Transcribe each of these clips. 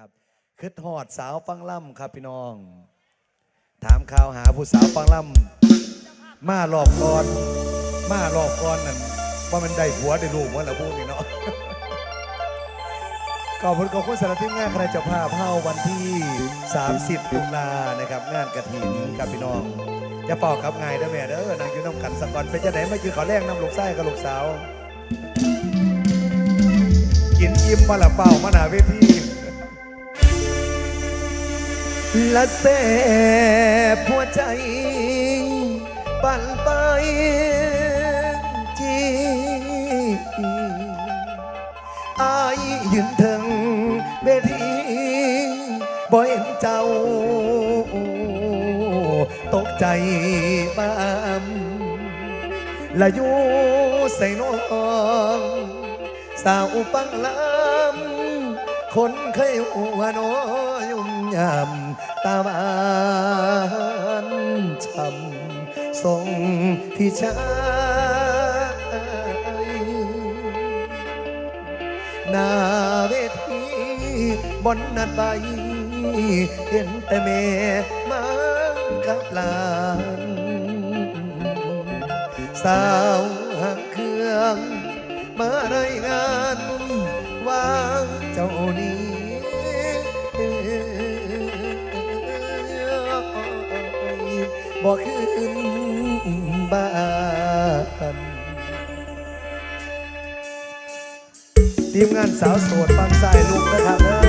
ครับคือทอดสาวฟังล่ำครับพี่น้อง ถามข่าวหาผู้สาวฟังล่ำมารอบก่อน มารอบก่อนนั่นว่ามันได้ผัวได้ลูกว่าแล้วพูดนี่เนาะขอบคุณขอบคุณสำหรับทีมงานคณะเจ้าภาพเฮาวันที่ 30ตุลานะครับงานกระถินครับพี่น้องจะปอกครับไงเด้แม่เด้อนางอยู่น้ำกันสกอนเป็นจะไหนไม่คือขอแรงน้ำลูกไส้กับลูกสาว กินอิ่มมาละเป่ามาหนาเวที ละเสบหัวใจปั่นไปจีอายยืนถึงเวทีบ่เห็นเจ้า ตกใจบ้ามและอยู่ใส่น้อง สาวปังลำ คนเคยหัวน้อยยุ่มยำตาบานช้ำส่งที่ชายนาเวทีบนนัดไปเห็นแต่แม่มากับลานสาวหางเครื่อง มารายงานว่าเจ้า บอกขึ้นบ้านทีมงานสาวโสดบางสายลุกนะครับเด้อ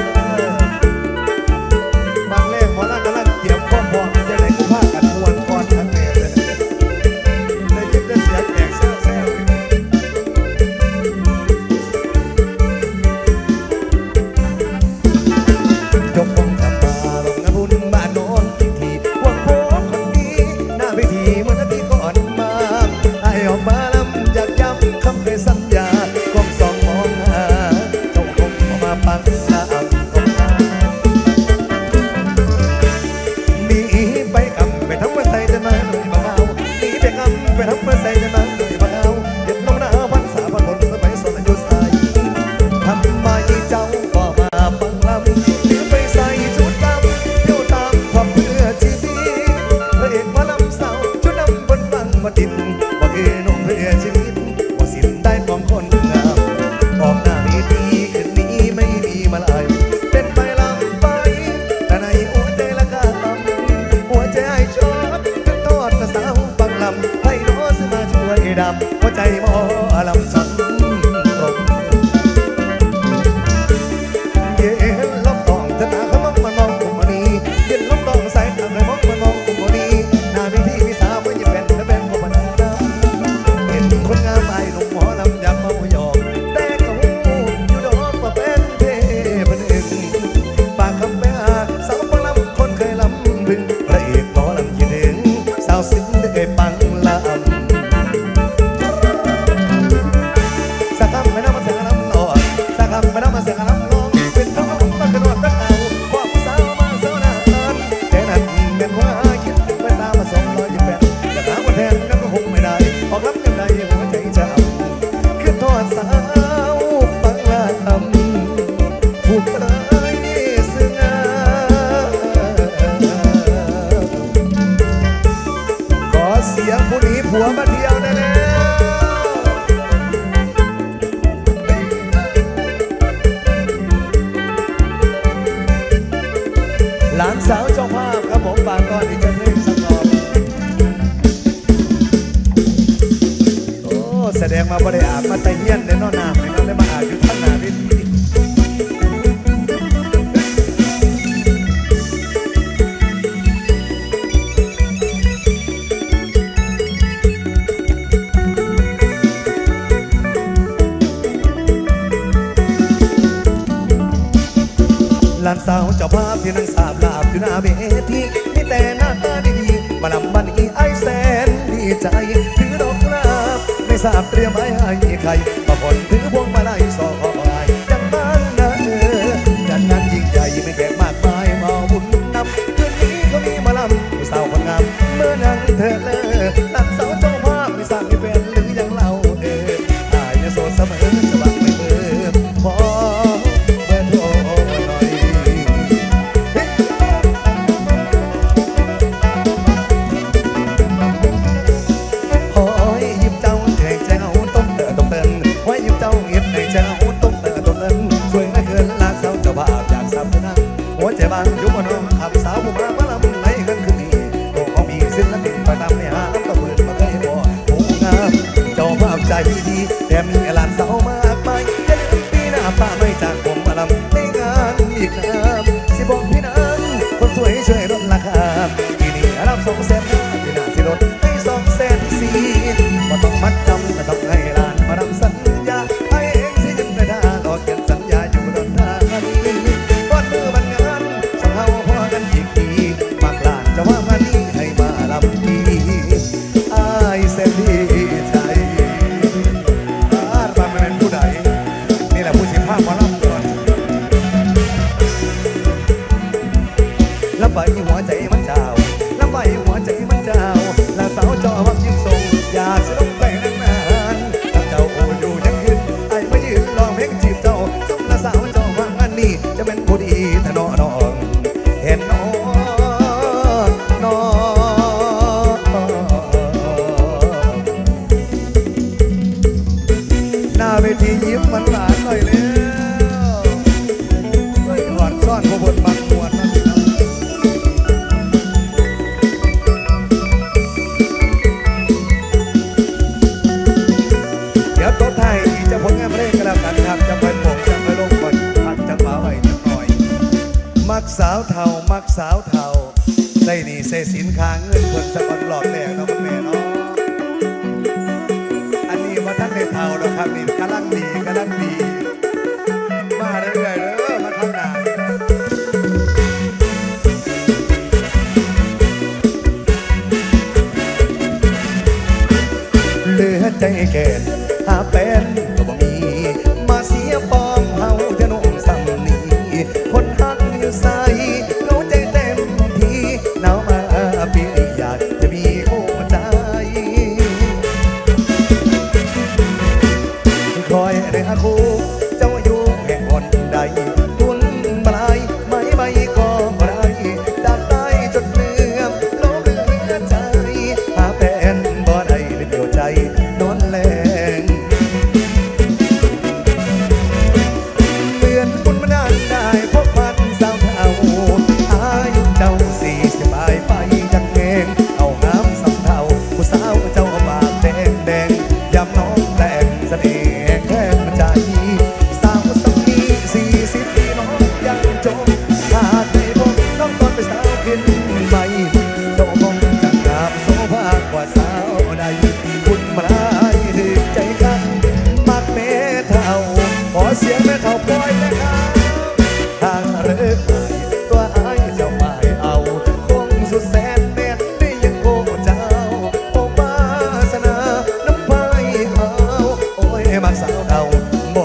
ม เสียงผู้นี้ผัวมาเที่ยวได้แล้วาพครับผมฝากก่อนที่จะเพลงสักรอบโอ้แสดงมาบริอาบมาแต่เฮียนในนอนน้ำในนอนได้มาอาบอยู่ท่านหนาเวทีหลานสาวเจ้าภาพที่นั่งส บไม่ทราบเตรียมไว้ให้ใครมาผลถือพวงมาลัยสอ เ็นผู้ดีทะนอ salta. ได้คุณมาได้ใจกันมักเมเท่าขอเสียงเมเท่าปล่อยนะครับทางเรือไอตัวไอเจ้าไม่เอาคงสุดแสนแน่นได้ยังโกเจ้าโอ้มาสนาน้ำไปเอาโอ้ยมัสาวเท่าบ่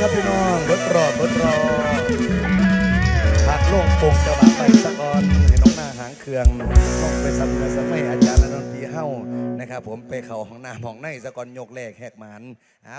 ครับพี่น้องเบิดรอเบิดรอพักโล่งปงกระบะไปสะกอนเห็นน้องหน้าหางเครืองต้องไปสำมภาษณ์ไม่อาจารย์นนทีเฮ้านะครับผมไปเข่าของหน้าของในสะกอนยกแรกแหกหมันเอา